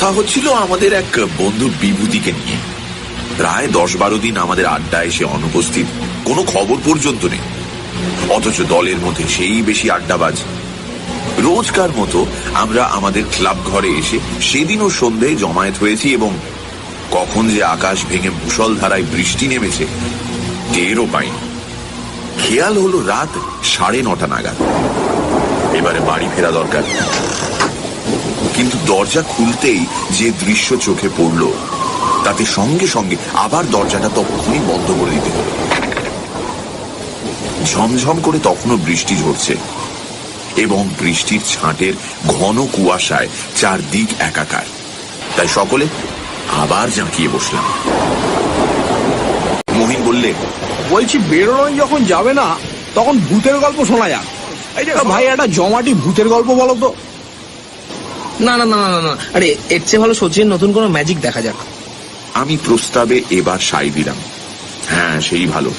কথা হচ্ছিল আমাদের এক বন্ধু বিভূতিকে নিয়ে। প্রায় দশ বারো দিন আমাদের আড্ডা এসে অনুপস্থিত, কোনো খবর পর্যন্ত নেই। অথচ দলের মধ্যে সেই বেশি আড্ডাবাজ। রোজকার মতো আমরা আমাদের ক্লাব ঘরে এসে সেদিনও সন্ধ্যায় জমায়েত হয়েছি এবং কখন যে আকাশ ভেঙে মুষলধারায় বৃষ্টি নেমেছে, টেরও পাইনি। খেয়াল হলো রাত সাড়ে নটা নাগাদ। এবারে বাড়ি ফেরা দরকার। কিন্তু দরজা খুলতেই যে দৃশ্য চোখে পড়ল তাতে সঙ্গে সঙ্গে আবার দরজাটা তখনই বন্ধ করে দিতে হলো ঝমঝম করে তখনও বৃষ্টি ঝরছে এবং বৃষ্টির ছাঁটের ঘন কুয়াশায় চারদিক একাকার। তাই সকলে আবার জাঁকিয়ে বসলাম। মহিন বললে বলছি বেরোনোয় যখন যাবে না তখন ভূতের গল্প শোনা যাক। এই যে ভাই একটা জমাটি ভূতের গল্প বলো তো। না না না না না, আরে এর চেয়ে ভালো সচিন নতুন কোনো ম্যাজিক দেখা যাক। আমি প্রস্তাবে এবার সাই দিলাম। হ্যাঁ সেই ভালো।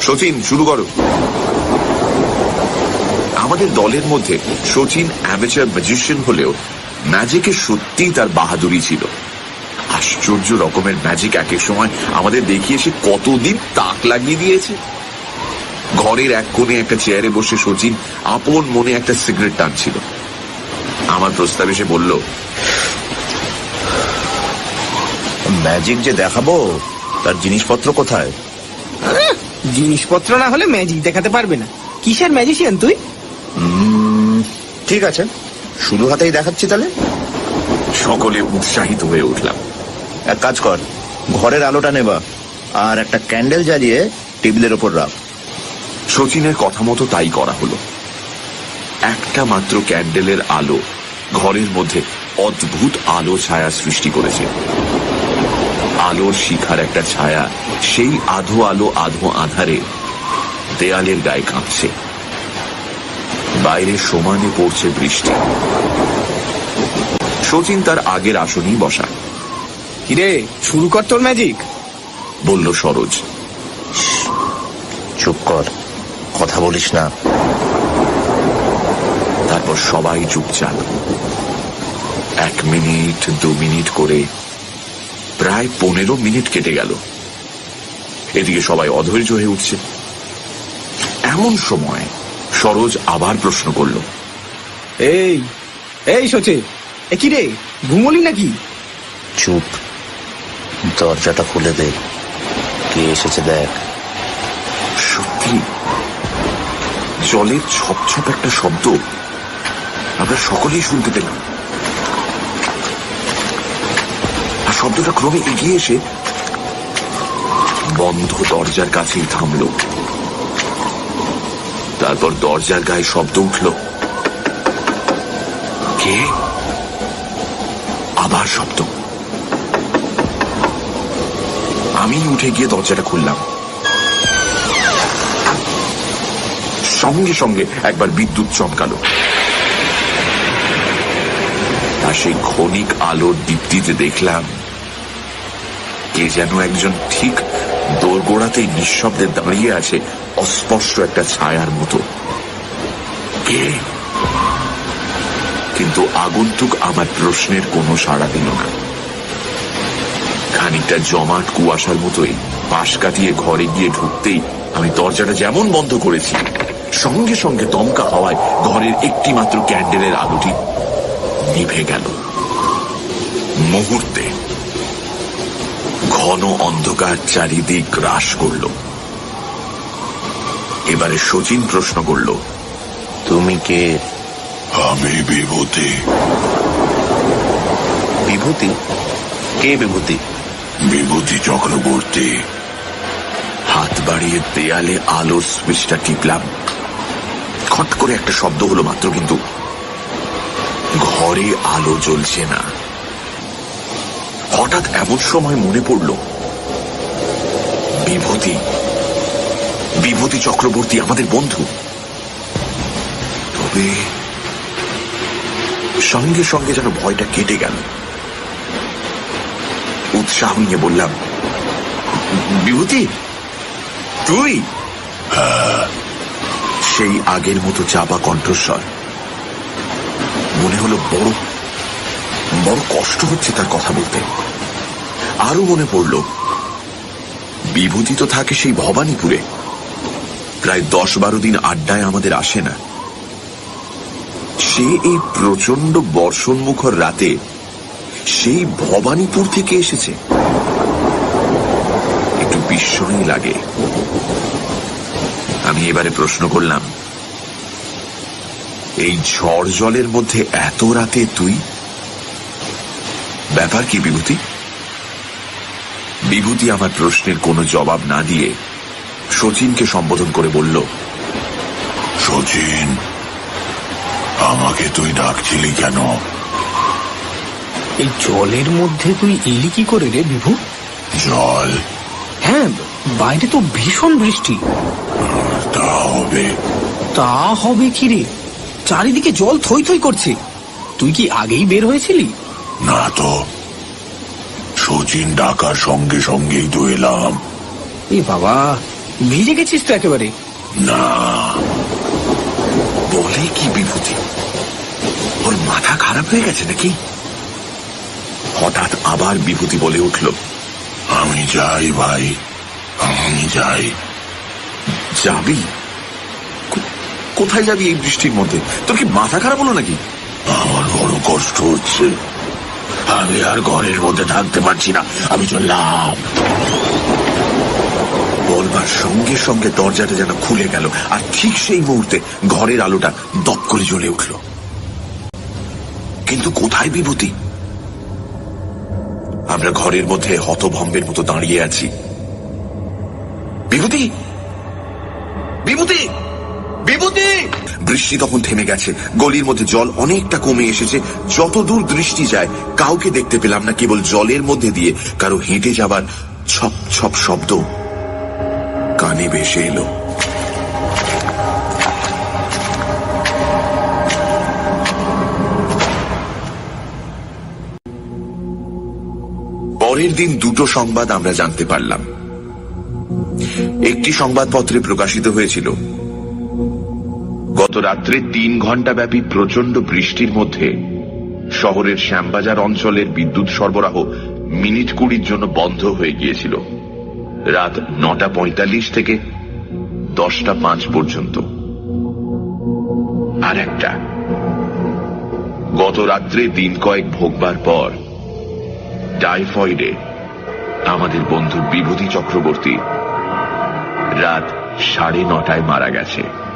সচিন শুরু করো। আমাদের দলের মধ্যে সচিন অ্যামেচার ম্যাজিশিয়ান হলেও ম্যাজিকে সত্যিই তার বাহাদুরি ছিল। আশ্চর্য রকমের ম্যাজিক এক এক সময় আমাদের দেখিয়ে সে কতদিন তাক লাগিয়ে দিয়েছে। ঘরের এক কোণে একটা চেয়ারে বসে সচিন আপন মনে একটা সিগারেট টানছিল। আমার প্রস্তাবে সে বলল ম্যাজিক যে দেখাবো তার জিনিসপত্র কোথায়? জিনিসপত্র না হলে ম্যাজিক দেখাতে পারবে না। কিসের ম্যাজিশিয়ান তুই? ঠিক আছে। শুরু হাতেই দেখাচ্ছি তাহলে? সকলে উৎসাহিত হয়ে উঠলাম। এক কাজ কর ঘরের আলোটা নেবা আর একটা ক্যান্ডেল জ্বালিয়ে টেবিলের ওপর রাখ। শচীনের কথা মতো তাই করা হলো। একটা মাত্র ক্যান্ডেলের আলো ঘরের মধ্যে অদ্ভুত আলো ছায়া সৃষ্টি করেছে। আলোর শিখার একটা ছায়া সেই আধো আলো আধো আধারে দেয়ালের গায়ে কাঁপছে। বাইরে সমানে পড়ছে বৃষ্টি। শচীন তার আগের আসনেই বসা কিরে শুরু কর তোর ম্যাজিক বলল সরোজ। চুপ কর কথা বলিস না। তারপর সবাই চুপচাপ। এক মিনিট দু মিনিট করে প্রায় পনেরো মিনিট কেটে গেল। এদিকে সবাই অধৈর্য হয়ে উঠছে। এমন সময় সরোজ আবার প্রশ্ন করল এই এই সচে এ কি রে ঘুমলি নাকি? চুপ। দরজাটা খুলে দে। কে এসেছে দেখ। সত্যি? জলের ছপছপ একটা শব্দ। আমরা সকলেই শুনতে পেলাম। আর শব্দটা ক্রমে এগিয়ে এসে বন্ধ দরজার কাছেই থামল। তারপর দরজার গায়ে শব্দ উঠল। কে? আবার শব্দ। আমি উঠে গিয়ে দরজাটা খুললাম। সঙ্গে সঙ্গে একবার বিদ্যুৎ চমকালো। আর সেই ক্ষণিক আলোর দীপ্তিতে দেখলাম কে যেন একজন ঠিক দোরগোড়াতেই নিঃশব্দে দাঁড়িয়ে আছে অস্পষ্ট একটা ছায়ার মতো। কে? কিন্তু আগন্তুক আমার প্রশ্নের কোনো সাড়া দিল না। খানিকটা জমাট কুয়াশার মতোই পাশ কাটিয়ে ঘরে গিয়ে ঢুকতেই আমি দরজাটা যেমন বন্ধ করেছি, সঙ্গে সঙ্গে দমকা হওয়ায় ঘরের একটি মাত্র ক্যান্ডেলের আলোটি নিভে গেল। মুহূর্তে ঘন অন্ধকার চারিদিক গ্রাস করল। এবারে শচীন প্রশ্ন করল তুমি কে? আমি বিভূতি। বিভূতি? কে বিভূতি? বিভূতি চক্রবর্তী। হাত বাড়িয়ে দেয়ালে আলোর সুইচটা টিপলাম। খট করে একটা শব্দ হলো মাত্র কিন্তু। ঘরে আলো জ্বলছে না। হঠাৎ এমন সময় মনে পড়ল, বিভূতি বিভূতি চক্রবর্তী আমাদের বন্ধু। তবে সঙ্গে সঙ্গে যেন ভয়টা কেটে গেল। উৎসাহ নিয়ে বললাম, বিভূতি, তুই? সেই আগের মতো চাপা কণ্ঠস্বর। মনে হলো বড় বড় কষ্ট হচ্ছে তার কথা বলতে। আরও মনে পড়ল বিভূতি তো থাকে সেই ভবানীপুরে। প্রায় দশ বারো দিন আড্ডায় আমাদের আসে না। সে এই প্রচণ্ড বর্ষণমুখর রাতে সেই ভবানীপুর থেকে এসেছে। একটু বিস্ময়ই লাগে। আমি এবারে প্রশ্ন করলাম এই ঝড় জলের মধ্যে এত রাতে তুই? ব্যাপার কি বিভূতি? বিভূতি আমার প্রশ্নের কোনো জবাব না দিয়ে শচীনকে সম্বোধন করে বলল সচিন আমাকে তুই ডাকছিলি কেন? এই জলের মধ্যে তুই এলি কি করে রে বিভু? জল? হ্যাঁ বাইরে তো ভীষণ বৃষ্টি। তা হবে। তা হবে কি রে? চারিদিকে জল থই থই করছে। তুই কি আগেই বের হয়েছিলি? না তো। সচিন ডাকার সঙ্গে সঙ্গেই তো এলাম। এ বাবা ভিজে গেছিস তো একেবারে। না। বলে কি বিভূতি? ওর মাথা খারাপ হয়ে গেছে নাকি? হঠাৎ আবার বিভূতি বলে উঠল আমি যাই ভাই আমি যাই। যাবি? কোথায় যাবি এই বৃষ্টির মধ্যে? তোর কি মাথা খারাপ হলো নাকি? আমার বড় কষ্ট হচ্ছে। আমি আর ঘরের মধ্যে থাকতে পারছি না। আমি চললাম। বলবার সঙ্গে সঙ্গে দরজাটা যেন খুলে গেল, আর ঠিক সেই মুহূর্তে ঘরের আলোটা দপ করে জ্বলে উঠল। কিন্তু কোথায় বিভূতি? আমরা ঘরের মধ্যে হতভম্বের মতো দাঁড়িয়ে আছি। বিভূতি? বিভূতি? বিভূতি! বৃষ্টি তখন থেমে গেছে। গলির মধ্যে জল অনেকটা কমে এসেছে। যত দূর দৃষ্টি যায়, কাউকে দেখতে পেলাম না, কেবল জলের মধ্যে দিয়ে। কারও হেঁটে যাবার ছপ ছপ শব্দ কানে ভেসে এলো। পরের দিন দুটো সংবাদ আমরা জানতে পারলাম। একটি সংবাদপত্রে প্রকাশিত হয়েছিল। গত রাত্রে তিন ঘণ্টা ব্যাপী প্রচণ্ড বৃষ্টির মধ্যে শহরের শ্যামবাজার অঞ্চলের বিদ্যুৎ সরবরাহ মিনিট কুড়ির জন্য বন্ধ হয়ে গিয়েছিল। রাত নটা পঁয়তাল্লিশ থেকে দশটা পাঁচ পর্যন্ত। আর একটা। গত রাত্রে দিন কয়েক ভোগবার পর টাইফয়েডে আমাদের বন্ধু বিভূতি চক্রবর্তী রাত সাড়ে নটায় মারা গেছে।